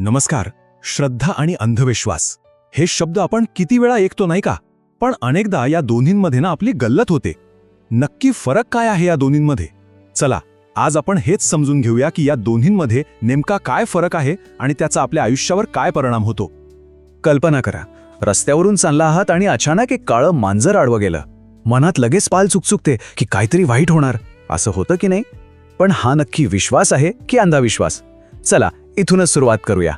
नमस्कार श्रद्धा आणि अंधविश्वास. हे शब्द आपण किती वेळा ऐकतो नाही का? पण अनेकदा या दोन्हींमध्ये ना आपली गल्लत होते. नक्की फरक काय आहे या दोन्हींमध्ये? चला आज आपण हेच समजून घेऊया की या दोन्हींमध्ये नेमका काय फरक आहे आणि त्याचा आपल्या आयुष्यावर काय परिणाम होतो. कल्पना करा रस्त्यावरून चालला आहात आणि अचानक एक काळं मांजर आडवं गेलं. मनात लगेच पाल चुकचुकते की काहीतरी वाईट होणार. असं होतं की नाही? पण हा नक्की विश्वास आहे की अंधविश्वास? चला इथूनच सुरुवात करूया.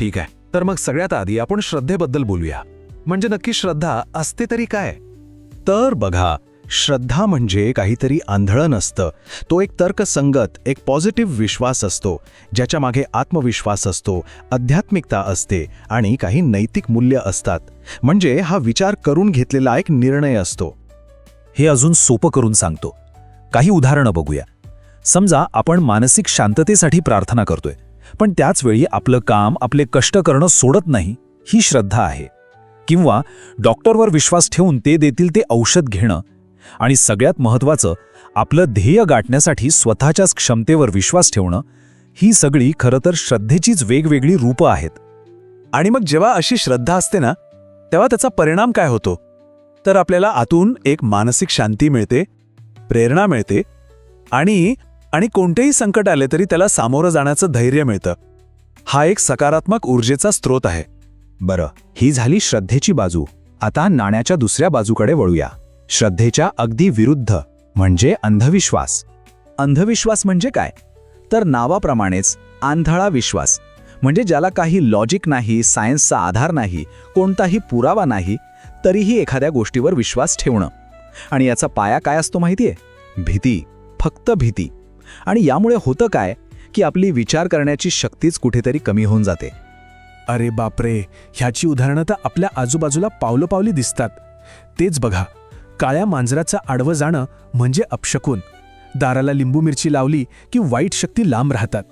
ठीक आहे. तर मग सगळ्यात आधी आपण श्रद्धेबद्दल बोलूया. म्हणजे नक्की श्रद्धा असते तरी काय? तर बघा श्रद्धा म्हणजे काहीतरी आंधळं नसतं. तो एक तर्कसंगत एक पॉझिटिव्ह विश्वास असतो ज्याच्या मागे आत्मविश्वास असतो आध्यात्मिकता असते आणि काही नैतिक मूल्य असतात. म्हणजे हा विचार करून घेतलेला एक निर्णय असतो. हे अजून सोपं करून सांगतो. काही उदाहरणं बघूया. समजा आपण मानसिक शांततेसाठी प्रार्थना करतोय. पण त्याच वेळी आपलं काम आपले कष्ट करणं सोडत नाही ही श्रद्धा आहे. किंवा डॉक्टरवर विश्वास ठेवून ते देतील ते औषध घेणं. आणि सगळ्यात महत्त्वाचं आपलं ध्येय गाठण्यासाठी स्वतःच्याच क्षमतेवर विश्वास ठेवणं ही सगळी खरं तर श्रद्धेचीच वेगवेगळी रूपं आहेत. आणि मग जेव्हा अशी श्रद्धा असते ना तेव्हा त्याचा परिणाम काय होतो? तर आपल्याला आतून एक मानसिक शांती मिळते प्रेरणा मिळते आणि आणि कोणतेही संकट आले तरी त्याला सामोरं जाण्याचं धैर्य मिळतं. हा एक सकारात्मक ऊर्जेचा स्रोत आहे. बरं ही झाली श्रद्धेची बाजू. आता नाण्याच्या दुसऱ्या बाजूकडे वळूया. श्रद्धेच्या अगदी विरुद्ध म्हणजे अंधविश्वास. अंधविश्वास म्हणजे काय? तर नावाप्रमाणेच आंधळा विश्वास. म्हणजे ज्याला काही लॉजिक नाही सायन्सचा आधार नाही कोणताही पुरावा नाही तरीही एखाद्या गोष्टीवर विश्वास ठेवणं. आणि याचा पाया काय असतो माहिती आहे भीती. फक्त भीती. आणि यामुळे होतं काय की आपली विचार करण्याची शक्तीच कुठेतरी कमी होऊन जाते. अरे बापरे ह्याची उदाहरणं तर आपल्या आजूबाजूला पावलोपावली दिसतात. तेच बघा काळ्या मांजराचं आडवं जाणं म्हणजे अपशकून. दाराला लिंबू मिरची लावली की वाईट शक्ती लांब राहतात.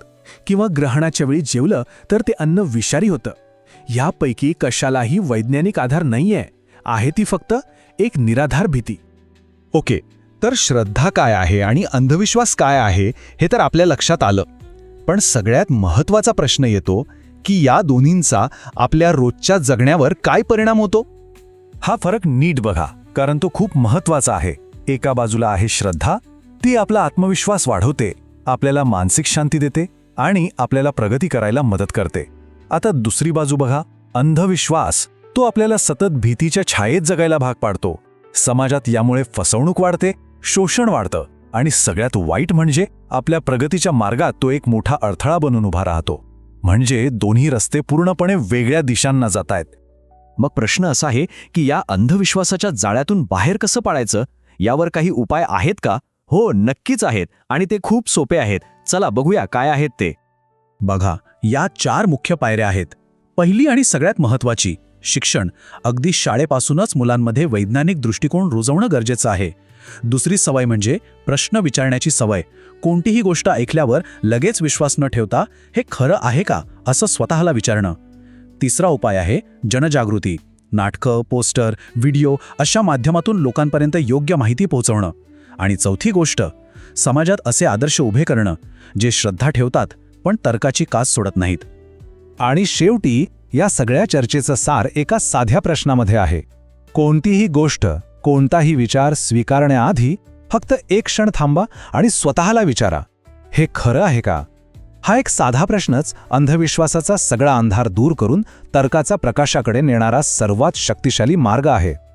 किंवा ग्रहणाच्या वेळी जेवलं तर ते अन्न विषारी होतं. यापैकी कशालाही वैज्ञानिक आधार नाहीये. आहे ती फक्त एक निराधार भीती. ओके तर श्रद्धा काय आहे आणि अंधविश्वास काय आहे हे तर आपल्या लक्षात आलं. पण सगळ्यात महत्त्वाचा प्रश्न येतो की या दोन्हींचा आपल्या रोजच्या जगण्यावर काय परिणाम होतो? हा फरक नीट बघा कारण तो खूप महत्त्वाचा आहे. एका बाजूला आहे श्रद्धा ती आपला आत्मविश्वास वाढवते आपल्याला मानसिक शांती देते आणि आपल्याला प्रगती करायला मदत करते. आता दुसरी बाजू बघा अंधविश्वास तो आपल्याला सतत भीतीच्या छायेत जगायला भाग पाडतो. समाजात यामुळे फसवणूक वाढते शोषण वाढतं आणि सगळ्यात वाईट म्हणजे आपल्या प्रगतीच्या मार्गात तो एक मोठा अडथळा बनून उभा राहतो. म्हणजे दोन्ही रस्ते पूर्णपणे वेगळ्या दिशांना जात आहेत मग प्रश्न असा आहे की या अंधविश्वासाच्या जाळ्यातून बाहेर कसं पाळायचं? यावर काही उपाय आहेत का? हो नक्कीच आहेत आणि ते खूप सोपे आहेत. चला बघूया काय आहेत ते. बघा या चार मुख्य पायऱ्या आहेत. पहिली आणि सगळ्यात महत्त्वाची शिक्षण. अगदी शाळेपासूनच मुलांमध्ये वैज्ञानिक दृष्टिकोन रुजवणं गरजेचं आहे. दुसरी सवय म्हणजे प्रश्न विचारण्याची सवय. कोणतीही गोष्ट ऐकल्यावर लगेच विश्वास न ठेवता हे खरं आहे का? असं स्वतःला विचारणं. तिसरा उपाय आहे जनजागृती. नाटकं पोस्टर व्हिडिओ अशा माध्यमातून लोकांपर्यंत योग्य माहिती पोहोचवणं. आणि चौथी गोष्ट समाजात असे आदर्श उभे करणं जे श्रद्धा ठेवतात पण तर्काची कास सोडत नाहीत. आणि शेवटी या सगळ्या चर्चेचं सार एका साध्या प्रश्नामध्ये आहे. कोणतीही गोष्ट कोणताही विचार स्वीकारण्याआधी फक्त एक क्षण थांबा आणि स्वतःला विचारा. हे खरं आहे का? हा एक साधा प्रश्नच अंधविश्वासाचा सगळा अंधार दूर करून तर्काचा प्रकाशाकडे नेणारा सर्वात शक्तिशाली मार्ग आहे.